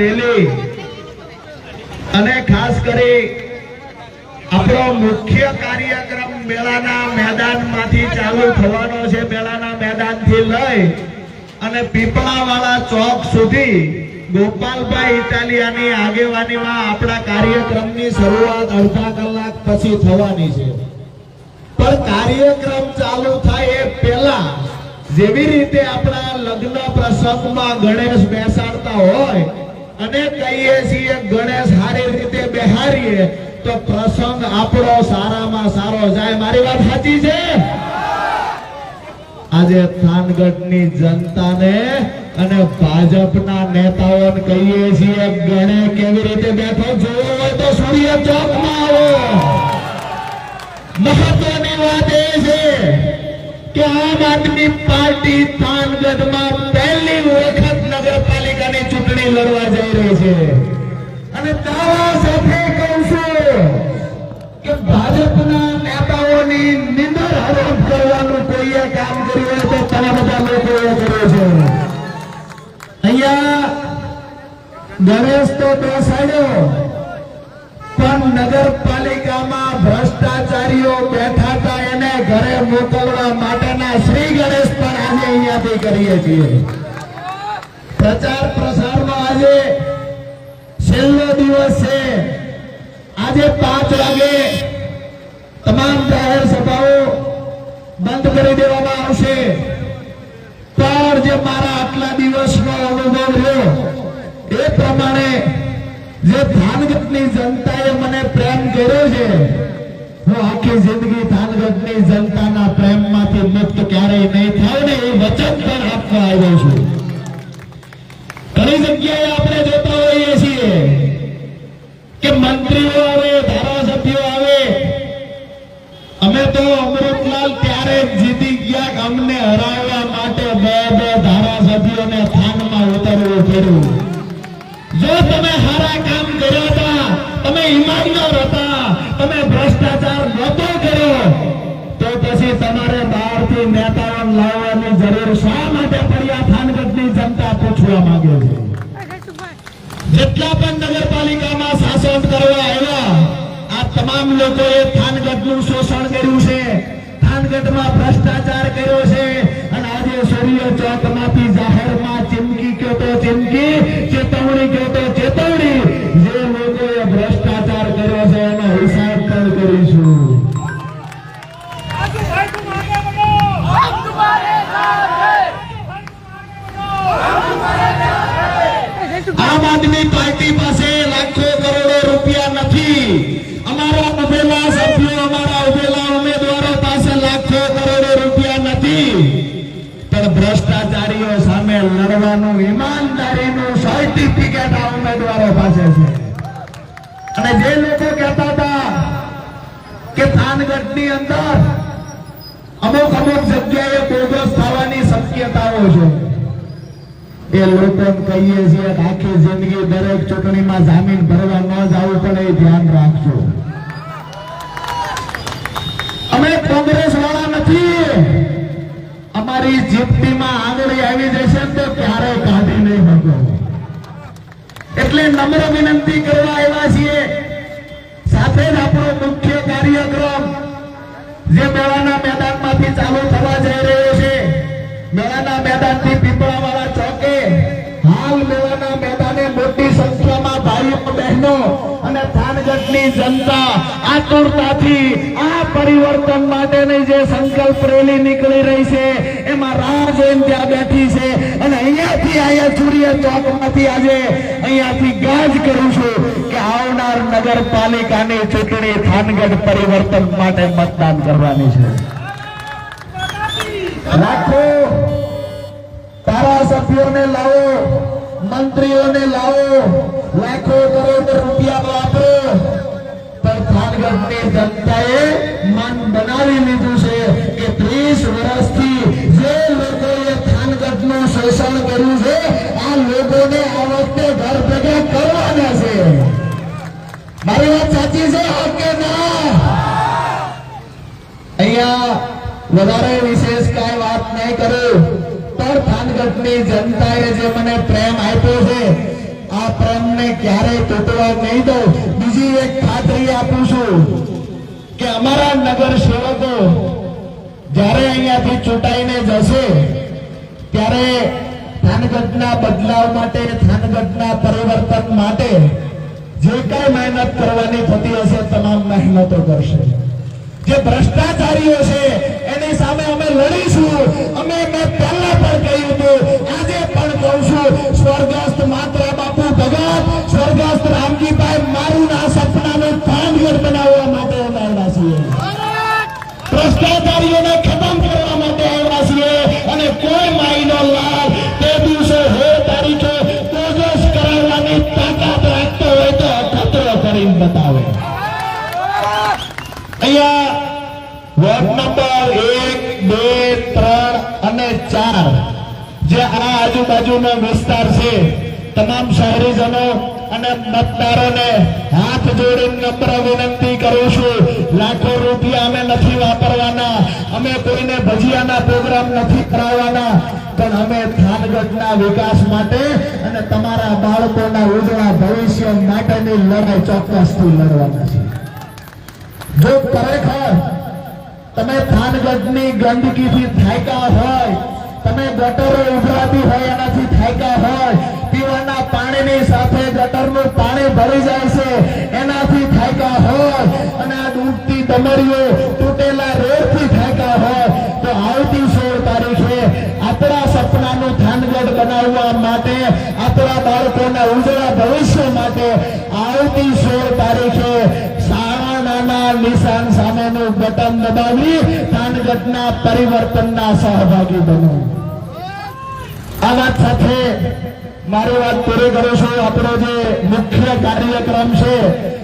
Rally. અને ખાસ કરી આપણો મુખ્ય કાર્યક્રમ મેળાના મેદાનમાંથી ચાલુ થવાનો છે. મેળાના મેદાનથી લઈ અને પીપળાવાળા ચોક સુધી ગોપાલભાઈ ઇટાલિયાની આગેવાનીમાં આપણા કાર્યક્રમની શરૂઆત અડધા કલાક પછી થવાની છે. પણ કાર્યક્રમ ચાલુ થાય એ પહેલા જેવી રીતે આપણા લગ્ન પ્રસંગમાં ગણેશ બેસાડતા હોય અને કહીએ છીએ, ગણેશ સારી રીતે બેહારીએ. તો પ્રસંગ આપણો સારામાં સારો જાય. મારી વાત સાચી છે? આજે થાનગઢની જનતાને અને ભાજપના નેતાઓને કહીએ છીએ, ગણે કેવી રીતે બેઠો જોવો હોય તો સૂર્ય ચોકમાં આવો. મહત્વની વાત એ છે કે આમ આદમી પાર્ટી થાનગઢમાં પહેલી વખત નગરપાલિકાની ચૂંટણી લડવા જઈ રહી છે. અને દાવા સાથે કહું છું કે ભાજપના નેતાઓની નિંદર હરોપ કરવાનું કોઈએ કામ કર્યું હોય તો ઘણા બધા લોકોએ કર્યું છે. અહીંયા ગણેશ તો બેસાડ્યો, પણ નગરપાલિકામાં ભ્રષ્ટાચારીઓ બેઠા હતા એને ઘરે મોકલવા માટેના શ્રી ગણેશ પણ આજે અહીંયાથી કરીએ છીએ. પ્રચાર પ્રસારનો આજે છેલ્લો દિવસ છે. આજે પાંચ વાગે તમામ જાહેર સભાઓ બંધ કરી દેવામાં આવશે. પણ જે મારા આટલા દિવસનો અનુભવ રહ્યો, એ પ્રમાણે જે થાનગઢની જનતાએ મને પ્રેમ કર્યો છે, હું આખી જિંદગી થાનગઢની જનતાના પ્રેમમાંથી મુક્ત ક્યારેય નહીં થાય ને એ વચન પણ આપવા આવ્યો છું. મંત્રીઓ આવે, ધારાસભ્યો આવે. અમે તો અમૃતલાલ ત્યારે જીતી ગયા અમને હરાવવા માટે બે બે ધારાસભ્યોને થાનમાં ઉતરવું પડ્યું. જો તમે સારા કામ કર્યા હતા, તમે ઈમાનદાર હતા, તમે ભ્રષ્ટાચાર નતો કર્યો, તો પછી તમારે બહારથી નેતા લાવવાની જરૂર શા માટે જેટલા પણ નગરપાલિકામાં શાસન કરવા આવ્યા, આ તમામ લોકોએ થાનગઢનું શોષણ કર્યું છે. થાનગઢમાં ભ્રષ્ટાચાર કર્યો છે. અને આજે સૂર્ય ચોકમાંથી જાહેરમાં ચીમકી કયો તો ચીમકી, ચેતવણી કયો તો ચેતવણી. આદમી પાર્ટી પાસે લાખો કરોડો રૂપિયા નથી. અમારા ઉભેલા સભ્યો, અમારા ઉભેલા ઉમેદવારો પાસે લાખો કરોડો રૂપિયા નથી. પણ ભ્રષ્ટાચારીઓ સામે લડવાનું ઈમાનદારીનું સર્ટિફિકેટ આ ઉમેદવારો પાસે છે. અને જે લોકો કહેતા હતા કે થાનગઢની અંદર અમુક અમુક જગ્યાએ બોગસ થવાની શક્યતાઓ છે. એ લોકોને કહીએ છીએ આખી જિંદગી દરેક ચૂંટણીમાં જામીન ભરવા ન જવું પડે એ ધ્યાન રાખજો. અમે કોંગ્રેસ વાળા નથી. અમારી જીપટીમાં આંગળી આવી જશે તો ક્યારે કાઢી નહીં શકો. એટલે નમ્ર વિનંતી કરવા આવ્યા છીએ. સાથે જ આપણો મુખ્ય કાર્યક્રમ જે મેળાના મેદાનમાંથી ચાલુ થવા જઈ રહ્યો છે. મેળાના મેદાનથી પીપળાવાળા ભાઈઓ બહેનો નગરપાલિકાની ચૂંટણી થાનગઢ પરિવર્તન માટે મતદાન કરવાની છે. લાખો ધારાસભ્યોને લાવો, મંત્રીઓને લાવો લાખો કરોડ રૂપિયા વાપરો. પણ જનતાએ મન બનાવી લીધું છે કે ત્રીસ વર્ષથી જે લોકોએ થાનગઢનું શોષણ કર્યું છે, આ લોકોને આ વખતે ઘર ભેગા કરવાના છે. મારી વાત સાચી છે ઓકે ના? અહીંયા વધારે વિશેષ કઈ વાત નહીં કરું, પણ થાનગઢની જનતાએ જે મને પ્રેમ આપ્યો છે આ પ્રેમને ક્યારેય તૂટવા નહીં દો. બીજી એક ખાતરી આપું છું કે અમારા નગર સેવકો જ્યારે અહીંયાથી ચૂંટાઈને જશે, ત્યારે થાનગઢના બદલાવ માટે, થાનગઢના પરિવર્તન માટે જે કઈ મહેનત કરવાની થતી હશે, તમામ મહેનતો કરશે. જે ભ્રષ્ટાચારીઓ છે, એની સામે અમે લડીશું. અમે મેં આજુબાજુનો વિસ્તાર છે. તમામ શહેરીજનો અને મતદારોને હાથ જોડીને નમ્ર વિનંતી કરું છું. લાખો રૂપિયા અમે નથી વાપરવાના. અમે કોઈને ભજીયાના પ્રોગ્રામ નથી કરાવવાના. પણ અમે થાનગઢના વિકાસ માટે અને તમારા બાળકોના ઉજળા ભવિષ્ય માટેની લડાઈ ચોક્કસથી લડવાના છે જો ખરેખર તમે થાનગઢની ગંદકીથી થાયકા હોય તમે ગટરો ઉભરાતી હોય એનાથી થાક્યા હોય, પીવાના પાણીની સાથે ગટરનું પાણી ભરી જાય છે, એનાથી થાક્યા હોય, અને આ ડૂબતી ડમરીઓ તૂટેલા રોડથી થાક્યા હોય, તો આવતી સોળ તારીખે આપણા સપનાનું થાનગઢ બનાવવા માટે, આપણા બાળકોના ઉજળા ભવિષ્ય માટે આવતી સોળ તારીખે શાળાના નિશાન સામેનું બટન દબાવી થાનગઢના પરિવર્તનના સહભાગી બનો. આ સાથે મારી વાત પૂરી કરું છું. આપણો જે મુખ્ય કાર્યક્રમ છે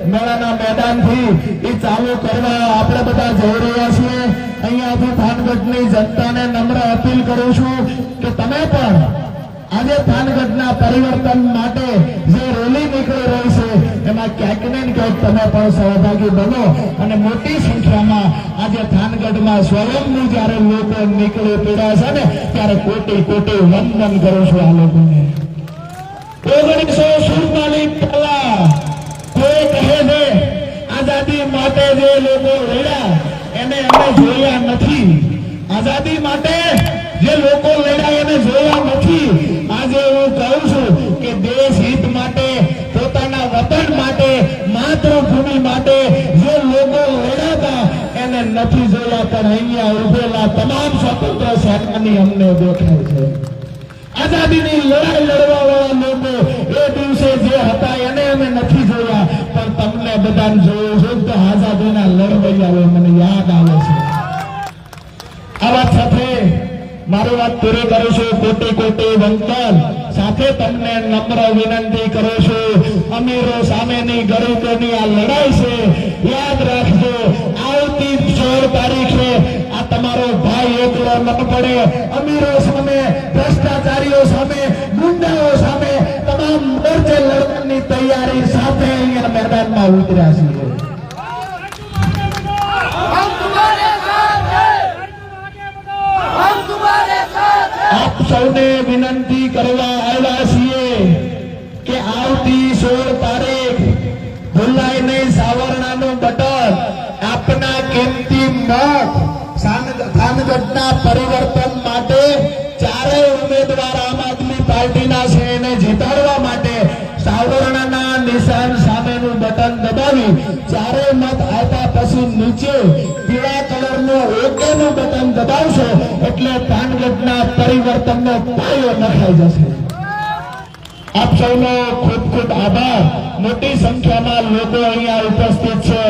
મેળાના મેદાનથી એ ચાલુ કરવા આપણે બધા જઈ રહ્યા છીએ. અહીંયાથી થાનગઢની જનતાને નમ્ર અપીલ કરું છું કે તમે પણ આજે થાનગઢના પરિવર્તન માટે જે રેલી નીકળી રહી છે આઝાદી માટે જે લોકો લડ્યા, એને અમે જોયા નથી. આઝાદી માટે જે લોકો લડ્યા, એને જોયા નથી. આજે હું કહું છું કે દેશ હિત માટે માતૃભૂમિ માટે જે લોકો લડ્યા એને નથી જોયા, પણ અહીંયા ઉભેલા તમામ સ્વતંત્ર સેનાની અમને દેખાય છે. આઝાદીની લડાઈ લડવા વાળા લોકો એ દિવસે જે હતા, એને અમે નથી જોયા, પણ તમને બધાને જોયું છે તો આઝાદીના લડવૈયાઓ મને યાદ આવે છે. આ વાત સાથે મારી વાત પૂરી કરું છું, કોટી કોટી વંદન. સાથે તમને નમ્ર વિનંતી કરું છું, અમીરો સામેની ગરીબોની આ લડાઈ છે, યાદ રાખજો, આવતી સોળ તારીખે આ તમારો ભાઈ એકલો ન પડે. અમીરો સામે, ભ્રષ્ટાચારીઓ સામે, ગુંડાઓ સામે, તમામ મોરચે લડવાની તૈયારી સાથે અહીંયા મેદાનમાં ઉતર્યા છીએ. સૌને વિનંતી કરવા આવ્યા છીએ કે આવતી સોળ તારીખ ભૂલાય નહીં સાવરણાનું બટન આપના કિંમતી મત થાનગઢના પરિવર્તન માટે ચારેય ઉમેદવાર આમ આદમી પાર્ટીના છે એને જીતાડવા માટે સાવરણાના નિશાન સામેનું બટન દબાવી ચારેય મત આપ્યા પછી નીચે પીળા કલરનું ઓકેનું બટન દબાવશો એટલે પાનગઢના પરિવર્તનનો પાયો નખાઈ જશે. આપ સૌનો ખૂબ ખૂબ આભાર. મોટી સંખ્યામાં લોકો અહીંયા ઉપસ્થિત છે.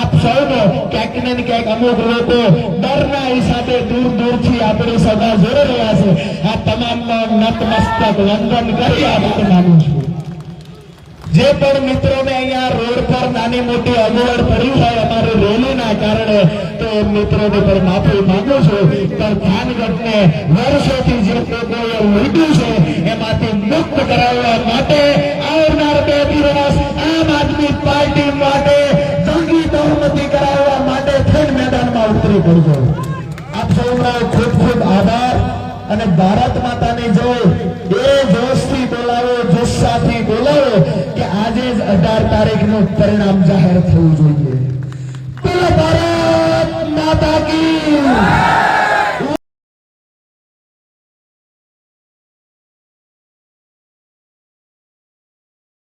આપ સૌનો ક્યાંક ને ક્યાંક અમુક લોકો ડરના હિસાબે દૂર દૂરથી આપણી સભા જોઈ રહ્યા છે. આ તમામનો નતમસ્તક વંદન કરી આભાર માનું છું. જે પણ મિત્રોને અહીંયા રોડ પર નાની મોટી અગવડ પડી હોય અમારી રેલીના કારણે મિત્રોને પણ માફી માંગુ છું, પણ થાનગઢને વર્ષોથી જે લોકોએ છે, એમાંથી મુક્ત કરાવવા માટે આવનાર બે દિવસ આમ આદમી પાર્ટી માટે અને ભારત માતાની જય એ જોશથી બોલાવો, જુસ્સાથી બોલાવો કે આજે જ અઢાર તારીખનું પરિણામ જાહેર થવું જોઈએ. બોલો ભારત માતા કી